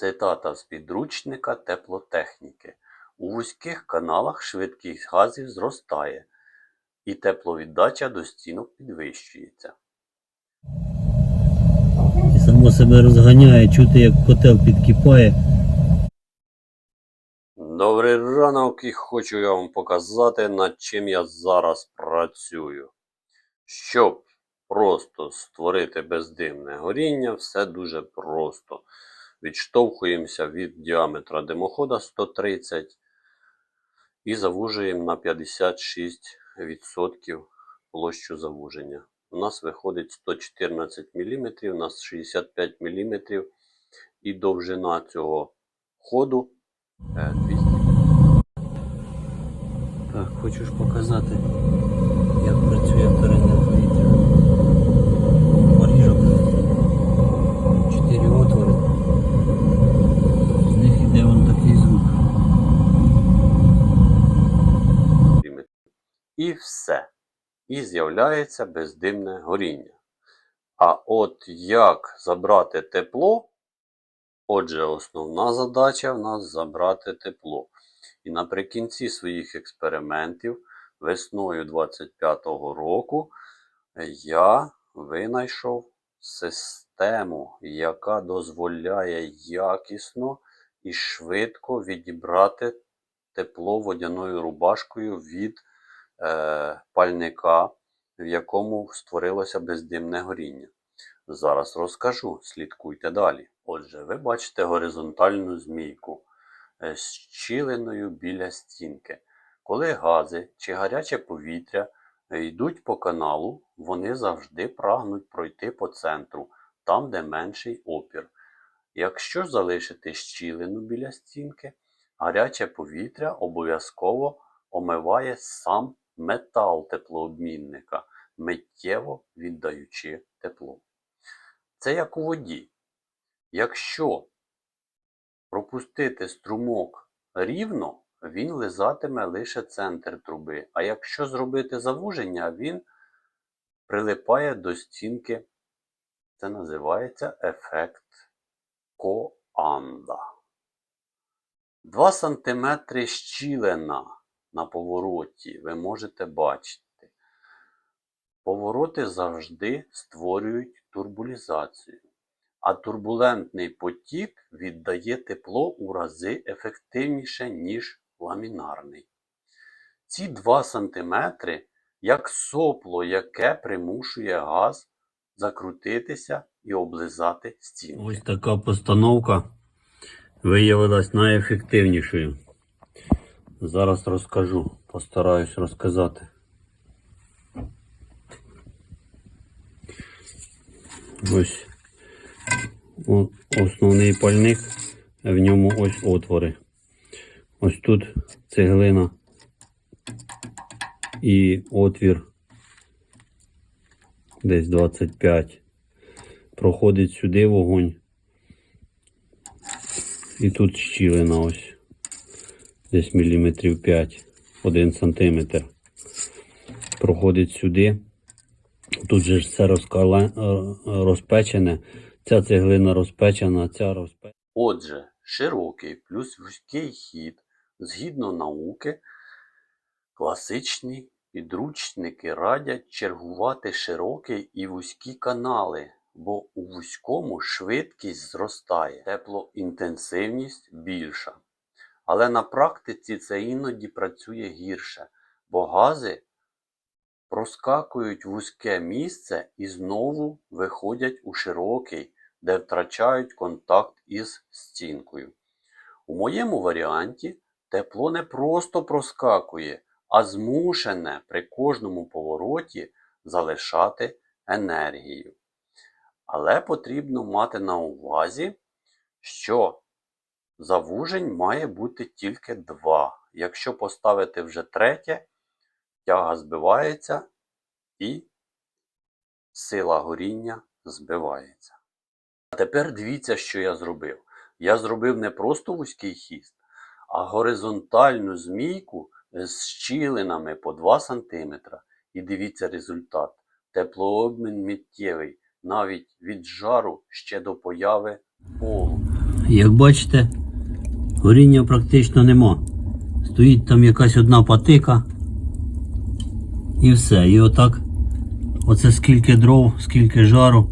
Цитата з підручника теплотехніки. У вузьких каналах швидкість газів зростає, і тепловіддача до стінок підвищується. І само себе розганяє, чути, як котел підкипає. Добрий ранок і хочу я вам показати, над чим я зараз працюю. Щоб просто створити бездимне горіння, все дуже просто. Відштовхуємося від діаметра димохода 130 і завужуємо на 56% площу завуження. У нас виходить 114 мм, у нас 65 мм і довжина цього ходу е, 200 Так, хочеш показати, як працює вторинне повітря. Поріжок. Чотири отвори. З них іде вон такий звук. мм. І все. І з'являється бездимне горіння. А от як забрати тепло? Отже, основна задача в нас забрати тепло. І наприкінці своїх експериментів весною 25-го року я винайшов систему, яка дозволяє якісно і швидко відібрати тепло водяною рубашкою від пальника, в якому створилося бездимне горіння. Зараз розкажу, слідкуйте далі. Отже, ви бачите горизонтальну змійку е, з щілиною біля стінки. Коли гази чи гаряче повітря е, йдуть по каналу, вони завжди прагнуть пройти по центру, там, де менший опір. Якщо залишити щілину біля стінки, гаряче повітря обов'язково омиває сам метал теплообмінника, миттєво віддаючи тепло. Це як у воді. Якщо пропустити струмок рівно, він лизатиме лише центр труби, а якщо зробити завуження, він прилипає до стінки. Це називається ефект Коанда. 2 см щілина на повороті ви можете бачити. Повороти завжди створюють турбулізацію, а турбулентний потік віддає тепло у рази ефективніше, ніж ламінарний. Ці 2 см як сопло, яке примушує газ закрутитися і облизати стінки. Ось така постановка виявилась найефективнішою. Зараз розкажу, постараюсь розказати. Ось основний пальник, в ньому ось отвори. Ось тут цеглина і отвір десь 25. Проходить сюди вогонь. І тут щілина ось. Десь міліметрів 5, 1 сантиметр. Проходить сюди. Тут же все розкале, розпечене. Ця цеглина розпечена, ця розпечена. Отже, широкий плюс вузький хід, згідно науки, класичні підручники радять чергувати широкі і вузькі канали, бо у вузькому швидкість зростає, теплоінтенсивність більша. Але на практиці це іноді працює гірше, бо гази проскакують вузьке місце і знову виходять у широкий, де втрачають контакт із стінкою. У моєму варіанті тепло не просто проскакує, а змушене при кожному повороті залишати енергію. Але потрібно мати на увазі, що завужень має бути тільки два. Якщо поставити вже третє, тяга збивається і сила горіння збивається. А тепер дивіться, що я зробив. Я зробив не просто вузький хіст, а горизонтальну змійку з щілинами по 2 см. І дивіться результат. Теплообмін миттєвий, навіть від жару ще до появи полу. Як бачите, горіння практично нема. Стоїть там якась одна патика. І все. І отак. Оце скільки дров, скільки жару.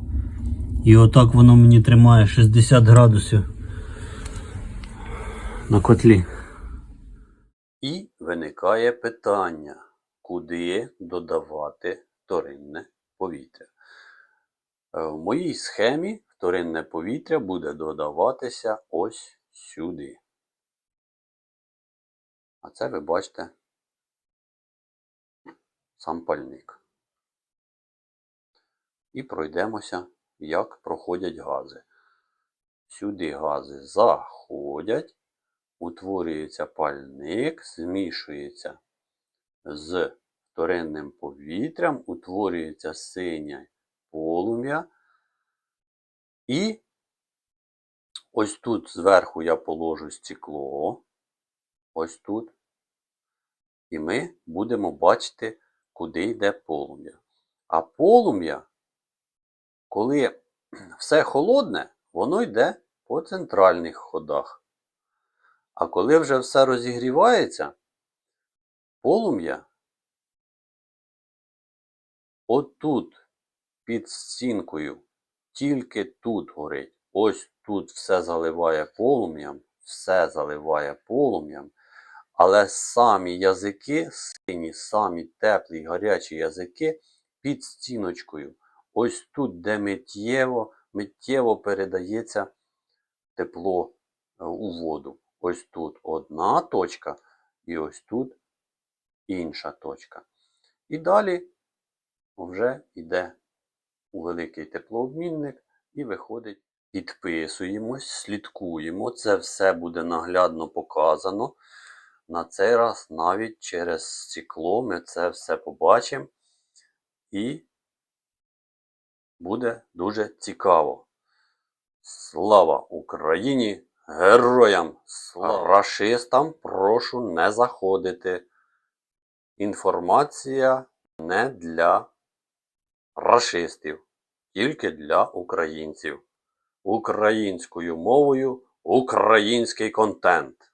І отак воно мені тримає 60 градусів на котлі. І виникає питання, куди додавати вторинне повітря. Е, В моїй схемі вторинне повітря буде додаватися ось сюди. А це ви бачите сам пальник. І пройдемося, як проходять гази. Сюди гази заходять, утворюється пальник, змішується з вторинним повітрям, утворюється синє полум'я. І ось тут зверху я положу стекло. Ось тут. І ми будемо бачити, куди йде полум'я. А полум'я, коли все холодне, воно йде по центральних ходах. А коли вже все розігрівається, полум'я отут під стінкою, тільки тут горить. Ось тут все заливає полум'ям, все заливає полум'ям. Але самі язики, сині, самі теплі гарячі язики під стіночкою. Ось тут, де миттєво, миттєво передається тепло е, у воду. Ось тут одна точка, і ось тут інша точка. І далі вже йде у великий теплообмінник і виходить. Підписуємось, слідкуємо. Це все буде наглядно показано. На цей раз навіть через стекло ми це все побачимо. І буде дуже цікаво. Слава Україні! Героям! Слава! Рашистам прошу не заходити. Інформація не для рашистів, тільки для українців. Українською мовою український контент.